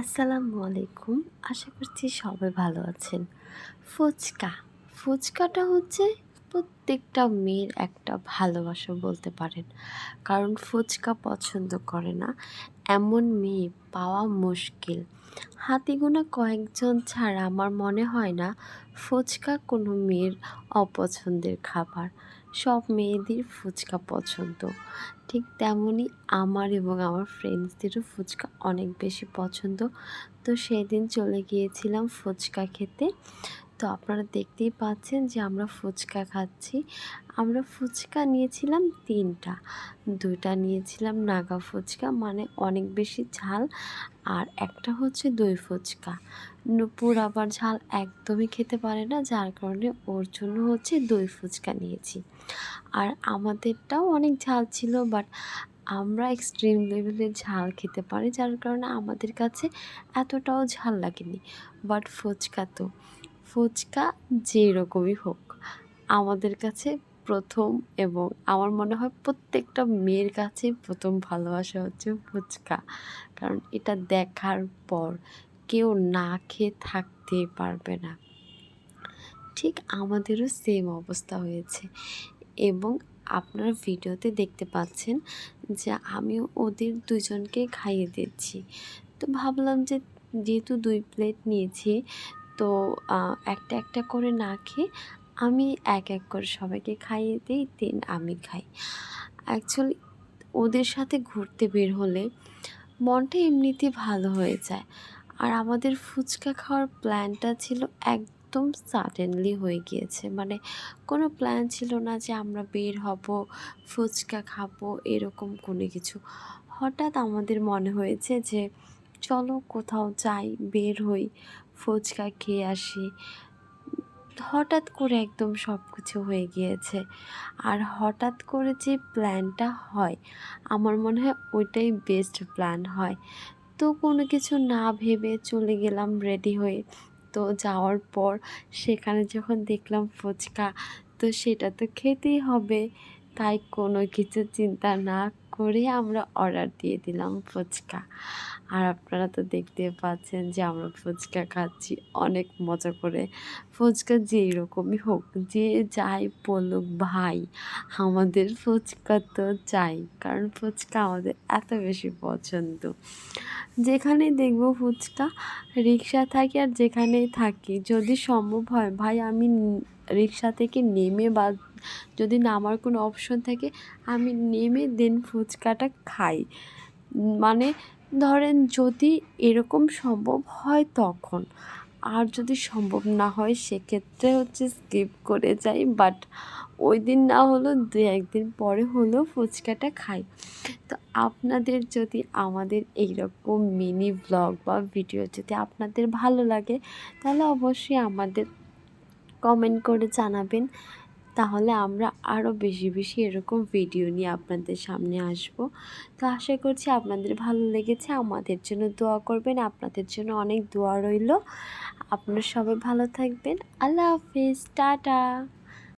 আসসালামু আলাইকুম। আশা করছি সবাই ভালো আছেন। ফুচকা। ফুচকাটা হচ্ছে প্রত্যেকটা মেয়ের একটা ভালোবাসা বলতে পারেন। কারণ ফুচকা পছন্দ করে না। এমন মেয়ে পাওয়া মুশকিল। হাতে গোনা কয়েকজন ছাড়া আমার মনে হয় না ফুচকা কোনো মেয়ের অপছন্দের খাবার। সব মেয়েদের ফুচকা পছন্দ। ঠিক তেমনই আমার এবং আমার ফ্রেন্ডসদেরও ফুচকা অনেক বেশি পছন্দ। তো সেই দিন চলে গিয়েছিলাম ফুচকা খেতে। তো আপনারা দেখতেই পাচ্ছেন যে আমরা ফুচকা খাচ্ছি। আমরা ফুচকা নিয়েছিলাম তিনটা। দুইটা নিয়েছিলাম নাগা ফুচকা মানে অনেক বেশি ঝাল। আর একটা হচ্ছে দই ফুচকা। নুপুর আবার ঝাল একদমই খেতে পারে না, যার কারণে ওর জন্য হচ্ছে দই ফুচকা নিয়েছি। আর আমাদেরটাও অনেক ঝাল ছিল, বাট আমরা এক্সট্রিম লেভেলের ঝাল খেতে পারি, যার কারণে আমাদের কাছে এতটাও ঝাল লাগেনি। বাট ফুচকা তো। ফুচকা যেরকমই হোক, আমাদের কাছে প্রথম এবং আমার মনে হয় প্রত্যেকটা মেয়ের কাছে প্রথম ভালোবাসা হচ্ছে ফুচকা। কারণ এটা দেখার পর কেউ না খেয়ে থাকতে পারবে না। ঠিক আমাদেরও সেম অবস্থা হয়েছে। এবং আপনারা ভিডিওতে দেখতে পাচ্ছেন যে আমিও ওদের দুজনকে খাইয়ে দিচ্ছি। তো ভাবলাম যে যেহেতু দুই প্লেট নিয়েছি, তো একটা একটা করে না খেয়ে আমি এক এক করে সবাইকে খাইয়ে দিই, দেন আমি খাই। অ্যাকচুয়ালি ওদের সাথে ঘুরতে বের হলে মনটা এমনিতে ভালো হয়ে যায়। আর আমাদের ফুচকা খাওয়ার প্ল্যানটা ছিল একদম সাডেনলি হয়ে গিয়েছে। মানে কোনো প্ল্যান ছিল না যে আমরা বের হব, ফুচকা খাব, এরকম কোনো কিছু। হঠাৎ আমাদের মনে হয়েছে যে চলো কোথাও যাই, বের হই, ফুচকা খেয়ে আসি। হঠাৎ করে একদম সব কিছু হয়ে গিয়েছে। আর হঠাৎ করে যে প্ল্যানটা হয়, আমার মনে হয় ওইটাই বেস্ট প্ল্যান হয়। তো কোনো কিছু না ভেবে চলে গেলাম রেডি হয়ে। তো যাওয়ার পর সেখানে যখন দেখলাম ফুচকা, তো সেটা তো খেতেই হবে। তাই কোনো কিছু চিন্তা না করে আমরা অর্ডার দিয়ে দিলাম ফুচকা। আর আপনারা তো দেখতে পাচ্ছেন যে আমরা ফুচকা খাচ্ছি, অনেক মজা করে। ফুচকা যেই রকমই হোক, যে যাই বলুক ভাই, আমাদের ফুচকা তো চাই, কারণ ফুচকা আমাদের এত বেশি পছন্দ। যেখানে দেখব ফুচকা, রিক্সা থাকি আর যেখানেই থাকি, যদি সম্ভব হয়, ভাই আমি রিক্সা থেকে নেমে বা যদি নামার কোনো অপশন থাকে, আমি নেমে দেন ফুচকাটা খাই। মানে ধরেন যদি এরকম সম্ভব হয় তখন। আর যদি সম্ভব না হয় সেক্ষেত্রে হচ্ছে স্কিপ করে যাই বাট ওই দিন না হলেও দু একদিন পরে হলেও ফুচকাটা খাই। তো আপনাদের যদি আমাদের এইরকম মিনি ব্লগ বা ভিডিও যদি আপনাদের ভালো লাগে, তাহলে অবশ্যই আমাদের কমেন্ট করে জানাবেন। তাহলে আমরা আরও বেশি বেশি এরকম ভিডিও নিয়ে আপনাদের সামনে আসব। তো আশা করছি আপনাদের ভালো লেগেছে। আমাদের জন্য দোয়া করবেন। আপনাদের জন্য অনেক দোয়া রইল। আপনার সবাই ভালো থাকবেন। আল্লাহ হাফিজ। টাটা।